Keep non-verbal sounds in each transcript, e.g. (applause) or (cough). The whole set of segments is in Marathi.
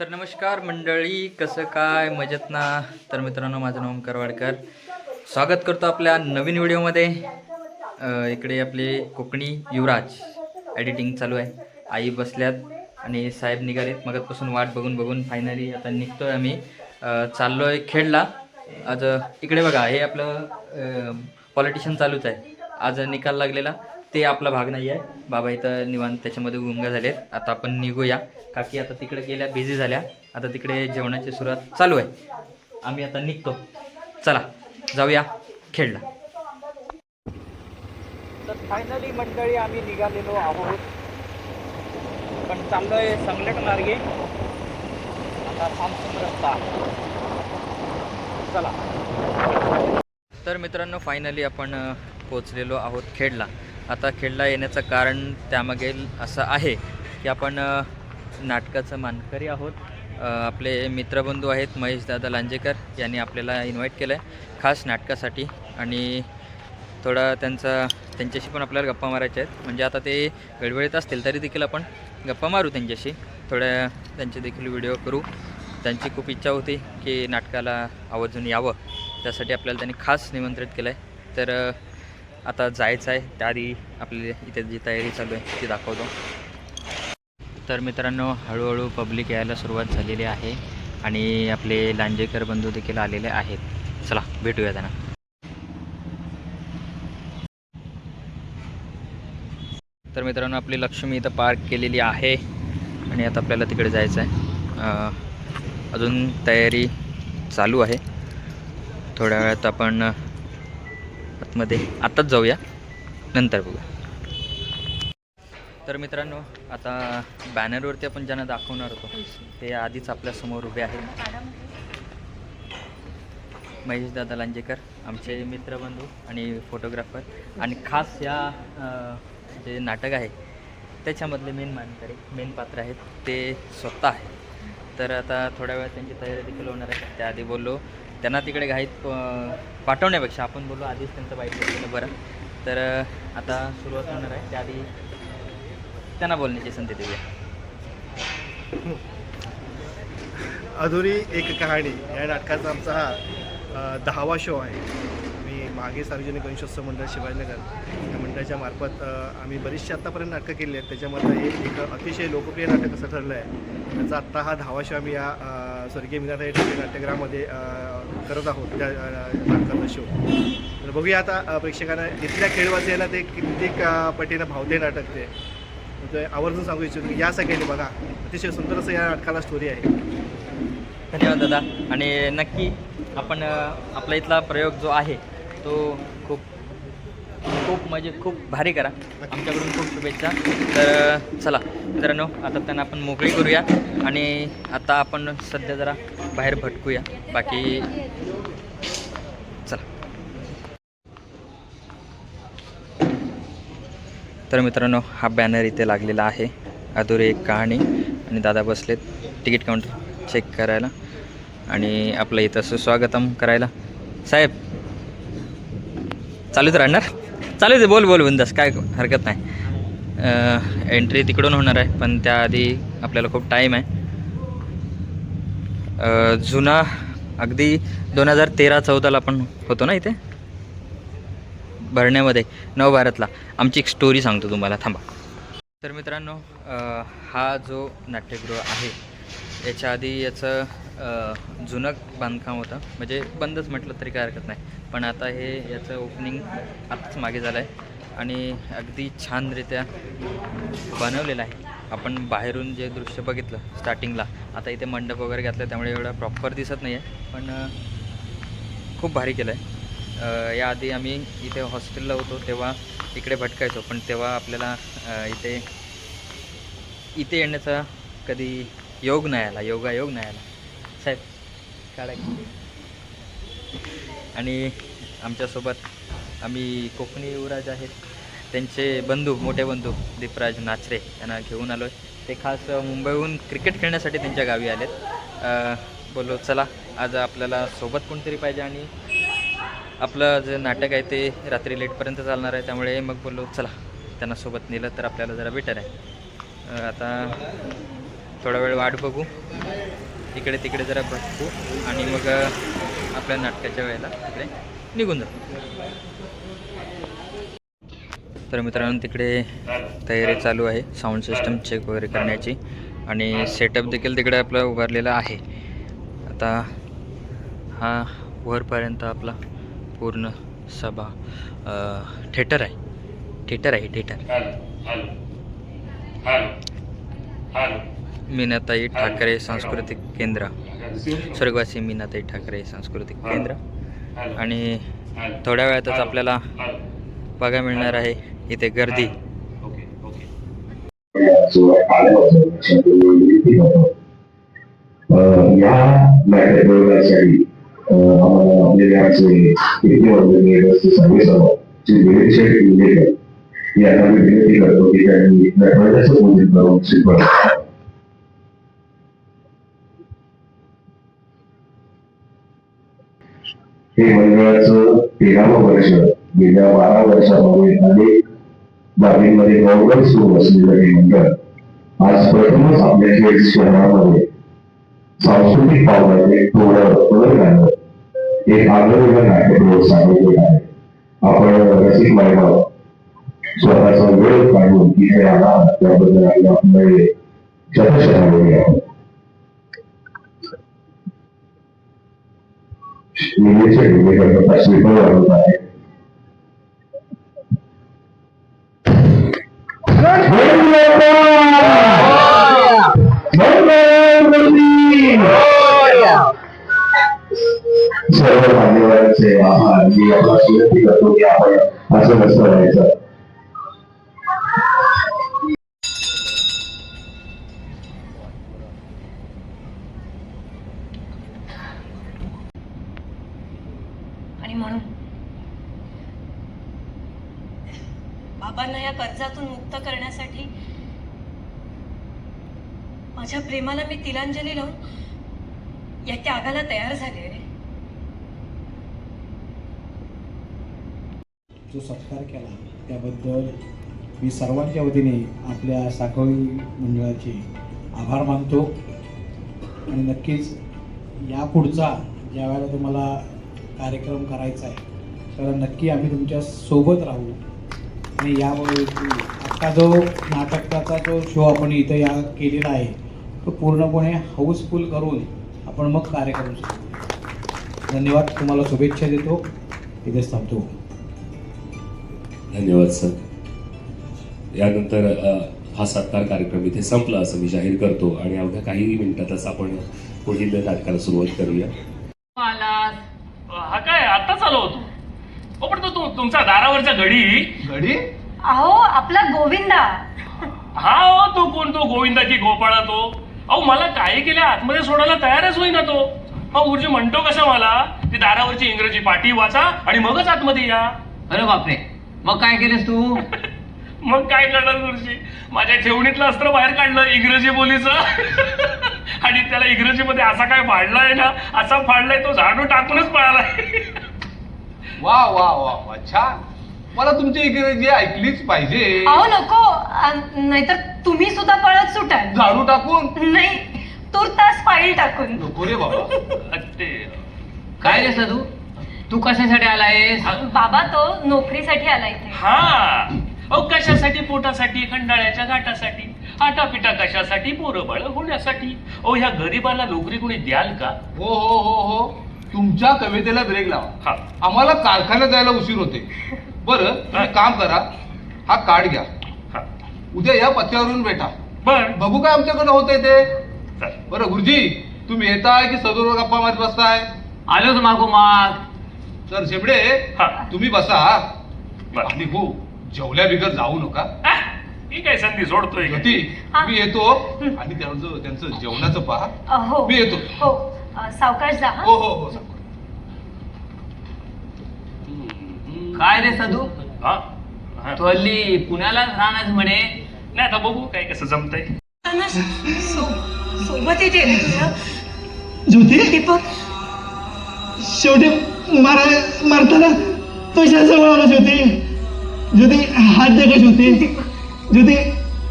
तर नमस्कार मंडळी कसं काय? मजेत ना तर मित्रांनो माझं नाव ओमकार वाडकर. स्वागत करतो आपल्या नवीन व्हिडिओमध्ये. इकडे आपले कोकणी युवराज एडिटिंग चालू आहे. आई बसल्यात आणि साहेब निघालेत. मगतपासून वाट बघून बघून फायनली आता निघतोय आम्ही. चाललो चाललोय खेडला. आज इकडे बघा हे आपलं पॉलिटिशियन चालूच आहे. आज निकाल लागलेला. ते आपला भाग नाही आहे. बाबा इथं निवांत त्याच्यामध्ये गुंग झालेत. आता आपण निघूया. काकी आता तिकडे गेल्या बिझी झाल्या. आता तिकडे जेवणाची सुरुवात चालू आहे. आम्ही आता निघतो. चला जाऊया खेळला. तर फायनली मंडळी आम्ही निघालेलो आहोत. पण चाललोय संगलट मार्गे. आता थांबसून रस्ता. चला. तर मित्रांनो फायनली आपण पोचलेलो आहोत खेडला आता खेळला येण्याचं कारण त्यामागे असं आहे की आपण नाटकाचं मानकरी आहोत. आपले मित्रबंधू आहेत महेशदादा लांजेकर यांनी आपल्याला इन्व्हाइट केलं आहे खास नाटकासाठी. आणि थोडा त्यांचा त्यांच्याशी पण आपल्याला गप्पा मारायच्या आहेत. म्हणजे आता ते गडबडीत असतील तरी देखील आपण गप्पा मारू त्यांच्याशी. थोड्या त्यांचे देखील व्हिडिओ करू. त्यांची खूप इच्छा होती की नाटकाला आवर्जून यावं. त्यासाठी आपल्याला त्यांनी खास निमंत्रित केलं आहे तर आता जायचं आहे. त्याआधी आपली इथे जी तयारी चालू आहे ती दाखवतो. तर मित्रांनो हळूहळू पब्लिक यायला सुरुवात झालेली आहे आणि आपले लांजेकर बंधू देखील आलेले आहेत. चला भेटूया त्यांना. तर मित्रांनो आपली लक्ष्मी इथं पार्क केलेली आहे आणि आता आपल्याला तिकडे जायचं आहे. अजून तयारी चालू आहे. थोड्या वेळात आपण आतमध्ये आत्ताच जाऊया. नंतर बघूया तर मित्रांनो आता बॅनरवरती आपण ज्यांना दाखवणार होतो ते आधीच आपल्यासमोर उभे आहेत. महेश दादा लांजेकर आमचे मित्रबंधू आणि फोटोग्राफर आणि खास या जे नाटक आहे त्याच्यामधले मेन मानकरी मेन पात्र आहेत. ते स्वतः आहे तर आता थोड्या वेळात त्यांची तयारी देखील होणार आहे. त्याआधी बोललो. त्यांना तिकडे घाईत पाठवण्यापेक्षा आपण बोललो आधीच त्यांचं बाईक घेतलेलं बरं. तर आता सुरुवात होणार आहे. त्याआधी त्यांना बोलण्याची संधी देऊया. अधुरी एक कहाणी या नाटकाचा आमचा हा दहावा शो आहे. मी मागे सार्वजनिक गणेशोत्सव मंडळ शिवाजीनगर या मंडळाच्या मार्फत आम्ही बरीचशी आत्तापर्यंत नाटकं केली आहेत. त्याच्यामध्ये हे एक अतिशय लोकप्रिय नाटक असं ठरलं आहे त्याचा आत्ता हा दहावा शो आम्ही या स्वर्गीय मीनाताई ठाकरे नाट्यगृहामध्ये करत आहोत त्या नाटकाचा शो तर बघूया आता प्रेक्षकांना इथल्या खेळवासियाला ते कित्येक पटीनं भावते नाटक ते. म्हणजे आवर्जून सांगू इच्छितो की या सगळ्यांनी बघा. अतिशय सुंदर असं या नाटकाला स्टोरी आहे. धन्यवाद दादा. आणि नक्की आपण आपला इथला प्रयोग जो आहे तो खूप खूप म्हणजे खूप भारी करा. आमच्याकडून खूप शुभेच्छा. तर चला मित्रांनो आता त्यांना आपण मोकळी करूया आणि आता आपण सध्या जरा बाहेर भटकूया. बाकी चला. तर मित्रांनो हा बॅनर इथे लागलेला आहे. अधुरी एक कहाणी. आणि दादा बसलेत. तिकीट काउंटर चेक करायला. आणि आपलं इथं सुस्वागतम करायला. साहेब चालूच राहणार? चालेल ते बोल बोल बिंदास काय हरकत नाही. एंट्री तिकडून होणार आहे पण त्याआधी आपल्याला खूप टाईम आहे. जुना अगदी दोन हजार तेरा चौदाला पण होतो ना इथे? भरण्यामध्ये नवभारतला. आमची एक स्टोरी सांगतो तुम्हाला थांबा. तर मित्रांनो हा जो नाट्यगृह आहे याच्या आधी याचं जुनं बांधकाम होतं. म्हणजे बंदच म्हटलं तरी काय हरकत नाही. पण आता हे याचं ओपनिंग आताच मागे झालं आहे आणि अगदी छानरित्या बनवलेलं आहे. आपण बाहेरून जे दृश्य बघितलं स्टार्टिंगला आता इथे मंडप वगैरे घातलं त्यामुळे एवढं प्रॉपर दिसत नाही आहे पण खूप भारी केलं आहे याआधी आम्ही इथे हॉस्टेलला होतो तेव्हा इकडे भटकायचो. पण तेव्हा आपल्याला इथे इथे येण्याचा कधी योग नाही आला योगायोग नाही आला. साहेब काढा. की. आणि आमच्यासोबत आम्ही कोकणी युवराज आहेत. त्यांचे बंधू मोठे बंधू दीपराज नाचरे यांना घेऊन आलो आहे ते खास मुंबईहून क्रिकेट खेळण्यासाठी त्यांच्या गावी आलेत. अ, बोललो चला आज आपल्याला सोबत कोणतरी पाहिजे आणि आपलं जे नाटक आहे ते रात्री लेटपर्यंत चालणार आहे. त्यामुळे मग बोललो चला त्यांना सोबत नेलं तर आपल्याला जरा बेटर आहे. आता थोडा वेळ वाट बघू. इकडे तिकडे जरा बघू आणि मग आपल्या नाटकाच्या वेळेला तिकडे निघून जाऊ. तर मित्रांनो तिकडे तयारी चालू आहे साऊंड सिस्टम चेक वगैरे करण्याची. आणि सेटअप देखील तिकडे आपला उभारलेला आहे. आता हा वरपर्यंत आपला पूर्ण सभा अ, थिएटर आहे. थिएटर आहे थिएटर मीनाताई ठाकरे सांस्कृतिक केंद्र. स्वर्गवासी मीनाताई ठाकरे सांस्कृतिक केंद्र. आणि थोड्या वेळातच आपल्याला बघा मिळणार आहे इथे गर्दी. या नाट्यप्रयोगासाठी आम्हाला आपल्या आमचे वर्गणीय रस्ते सर्वेसर्व श्री दिलीप शेठ इंजेकर यांना मी विनंती करतो की त्यांनी नटराजाचं पूजन करून शिकवलं हे मंडळाचं तेरावं वर्ष गेल्या बारा वर्षामध्ये अनेक बाबींमध्ये गौरव सुरू असलेलं हे मंडळ आज प्रथमच आपल्या खेळ शहरामध्ये सांस्कृतिक पावलाचे थोडं बदल झालं. एक आग्रह नाट्यगृह सांगितले आहे. आपण रसिक मायबाब स्वतःचा वेळ काढून इथे आला. त्याबद्दल आपल्या आपले शतशतावधी आहोत. निलेचे आहे सर्व मान्यवरांचे आभार मी आपला विनंती करतो की आपण असं नसतं व्हायचं आणि म्हणून. बाबांना या कर्जातून मुक्त करण्यासाठी माझ्या प्रेमाला मी तिलांजली लावून या त्यागाला तयार झाले रे जो सत्कार केला त्याबद्दल मी सर्वांच्या वतीने आपल्या साखळी मंडळाचे आभार मानतो. आणि नक्कीच यापुढचा ज्या वेळेला तुम्हाला कार्यक्रम करायचा आहे. तर नक्की आम्ही तुमच्यासोबत राहू. आणि यामुळे आत्ता जो नाटकाचा जो शो आपण इथं या केलेला आहे तो पूर्णपणे हाऊसफुल करून आपण मग कार्यक्रम सुरू धन्यवाद. तुम्हाला शुभेच्छा देतो. इथेच थांबतो. धन्यवाद सर. यानंतर हा सत्कार कार्यक्रम इथे संपला असं मी जाहीर करतो. आणि अवघ्या काही मिनिटातच आपण पुढील नाटकाला सुरुवात करूया. आलो होतो. हो पण तो तु- तुमचा दारावरचा घडी. घडी? अहो आपला गोविंदा. हा हो तो कोण तो? गोविंदाची गोपाळा तो. अहो मला काही केल्या आतमध्ये सोडायला तयारच होईना तो. हा गुरुजी म्हणतो कसा मला? ती दारावरची इंग्रजी पाटी वाचा आणि मगच आतमध्ये या. अरे बापरे. मग काय केलेस तू? (laughs) मग काय करणार गुरुजी? माझ्या ठेवणीतलं अस्त्र बाहेर काढलं इंग्रजी बोलीचं. (laughs) आणि त्याला इंग्रजीमध्ये असा काय फाडलाय ना? असा फाडलाय तो झाडू टाकूनच पळालाय. (laughs) वा वा वा वा छान. मला तुमची इंग्रजी ऐकलीच पाहिजे. अहो नको. नाहीतर तुम्ही सुद्धा पळत सुटाल. झाडू टाकून? नाही. तुर्तास फाईल टाकून. नको रे बाबा. ते काय रे सदू? तू कशासाठी आलायस? बाबा तो नोकरीसाठी आला इथे. हा. अहो कशासाठी? पोटासाठी खंडाळ्याच्या गाठासाठी आटापिटा कशासाठी? पोरबळ होण्यासाठी. अहो ह्या गरीबाला नोकरी कोणी द्याल का? हो हो हो हो. तुमच्या कवितेला ब्रेक लावा. हा. आम्हाला कारखान्यात जायला उशीर होते. बरं तुम्ही काम करा. हा कार्ड घ्या. हा. उद्या या पत्त्यावरून भेटा. बर. बघू काय आमच्याकडे होतंय ते. चल. बरं गुरुजी तुम्ही येताय की सदूर गप्पा मारत बसताय? आलोच मागोमाग तर शेपडे हा. तुम्ही बसा. बर. आणि हो जेवल्या बिगर जाऊ नका. आ, ही काय संधी सोडतोय का? गती हा. मी येतो. आणि त्यांचं त्यांचं जेवणाचं पहा. अ, हो. मी येतो. हो. सावकाश जा हा. हो हो हो काय रे सदू? हा? हा. तू हल्ली पुण्यालाच राहणार म्हणे. नाही आता बघू काय कसं जमतंय. सो- सोबत येते रे तुझ्या ज्योती? दीपक. शेवटी मारा मारताना पैशाजवळ आलो ज्योती. ज्योती हात दे का ज्योती. ज्योती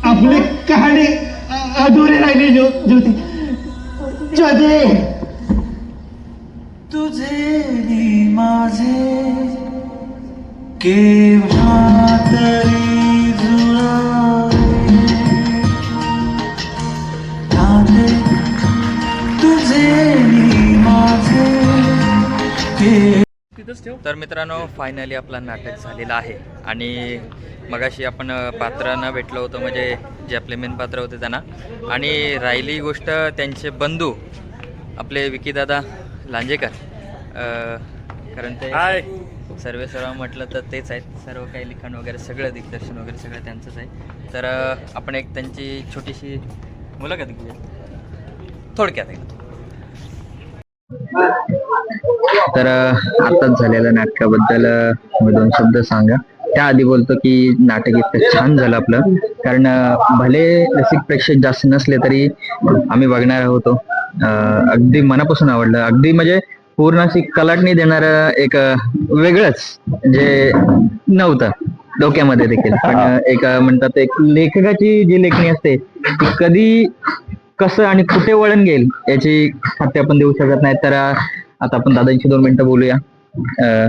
आपली कहाणी अ- अधुरी राहिली ज्यो ज्योती. ज्योती! तुझे नि माझे केव्हा तरी जुळावे. नाते तुझे नि माझे के तर मित्रांनो फायनली आपला नाटक झालेला आहे. आणि मगाशी आपण पात्रांना भेटलो होतो म्हणजे जे आपले मेन पात्र होते त्यांना. आणि राहिली गोष्ट त्यांचे बंधू आपले विकीदादा. लांजेकर. अ, कारण ते सर्व सर्व म्हटलं तर तेच आहेत. सर्व काही लिखाण वगैरे सगळं दिग्दर्शन वगैरे सगळं त्यांचंच आहे. तर आपण एक त्यांची छोटीशी मुलाखत घेऊया. थोडक्यात तर आताच झालेल्या नाटकाबद्दल दोन शब्द सांगा. त्याआधी बोलतो की नाटक इतकं छान झालं आपलं. कारण भले रसिक प्रेक्षक जास्त नसले तरी आम्ही बघणार होतो अ, अगदी मनापासून आवडलं. अगदी म्हणजे पूर्ण अशी कलाटणी देणार एक वेगळंच जे नव्हतं डोक्यामध्ये देखील. पण एक म्हणतात एक लेखकाची जी लेखणी असते ती कधी कसं आणि कुठे वळण घेईल याची खात्री आपण देऊ शकत नाही. तर आता आपण दादांशी दोन मिनिटं बोलूया. अ,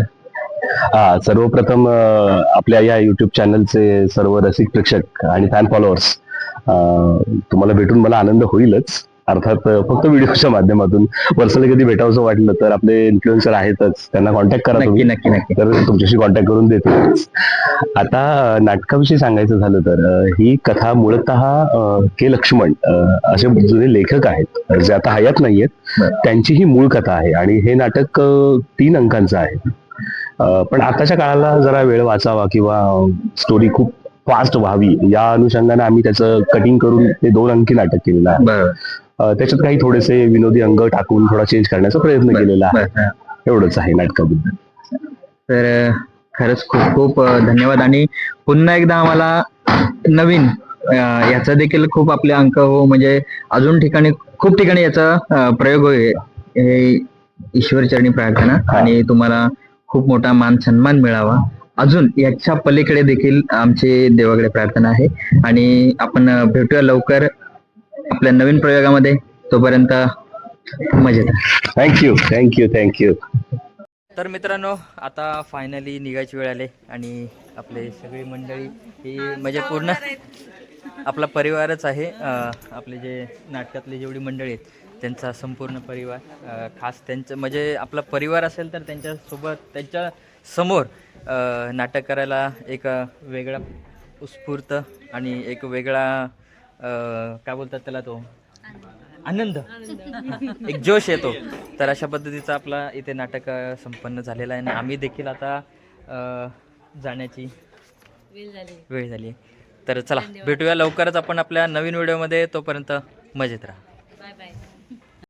हा सर्वप्रथम आपल्या या युट्यूब चॅनलचे सर्व रसिक प्रेक्षक आणि फॅन फॉलोअर्स तुम्हाला भेटून मला आनंद होईलच. अर्थात फक्त व्हिडिओच्या माध्यमातून. पर्सनली कधी भेटावंसं वाटलं तर आपले इन्फ्लुएन्सर आहेतच. त्यांना कॉन्टॅक्ट करा नक्की नक्की नक्की. तर तुमच्याशी कॉन्टॅक्ट करून देतो. आता नाटकाविषयी सांगायचं झालं तर ही कथा मूळतः के. लक्ष्मण असे जुने लेखक आहेत. जे आता हयात नाहीयेत. त्यांची ही मूळ कथा आहे आणि हे नाटक तीन अंकांचं आहे. पण आताच्या काळाला जरा वेळ वाचावा किंवा स्टोरी खूप फास्ट व्हावी या अनुषंगाने आम्ही त्याचं कटिंग करून ते दोन अंकी नाटक केलेलं आहे. त्याच्यात काही थोडेसे विनोदी अंग टाकून थोडा चेंज करण्याचा प्रयत्न केलेला आहे. एवढंच आहे नाटकाबद्दल. तर खरंच खूप खूप धन्यवाद. आणि पुन्हा एकदा आम्हाला नवीन याचा देखील खूप आपले अंक हो म्हणजे अजून ठिकाणी खूप ठिकाणी याचा प्रयोग होईल हे ईश्वरचरणी प्रार्थना आणि तुम्हाला खूप मोठा मान सन्मान मिळावा. अजून याच्या पलीकडे देखील आमची देवाकडे प्रार्थना आहे. आणि आपण भेटूया लवकर. आपल्या नवीन प्रयोगामध्ये तोपर्यंत मजेत. थँक्यू थँक्यू थँक्यू तर मित्रांनो आता फायनली निघायची वेळ आली आणि आपले सगळी मंडळी ही म्हणजे पूर्ण आपला परिवारच आहे. आपले जे नाटकातले जेवढी मंडळी आहेत त्यांचा संपूर्ण परिवार खास त्यांचं म्हणजे आपला परिवार असेल तर त्यांच्यासोबत त्यांच्यासमोर अं, नाटक करायला एक वेगळा उत्स्फूर्त आणि एक वेगळा काय बोलतात त्याला तो? आनंद. एक जोश येतो. तर अशा पद्धतीचं आपला इथे नाटक संपन्न झालेलं आहे. आणि आम्ही देखील आता अ, जाण्याची वेळ झाली. आहे तर चला भेटूया लवकरच आपण आपल्या नवीन व्हिडिओमध्ये. तोपर्यंत मजेत राहा. Bye bye.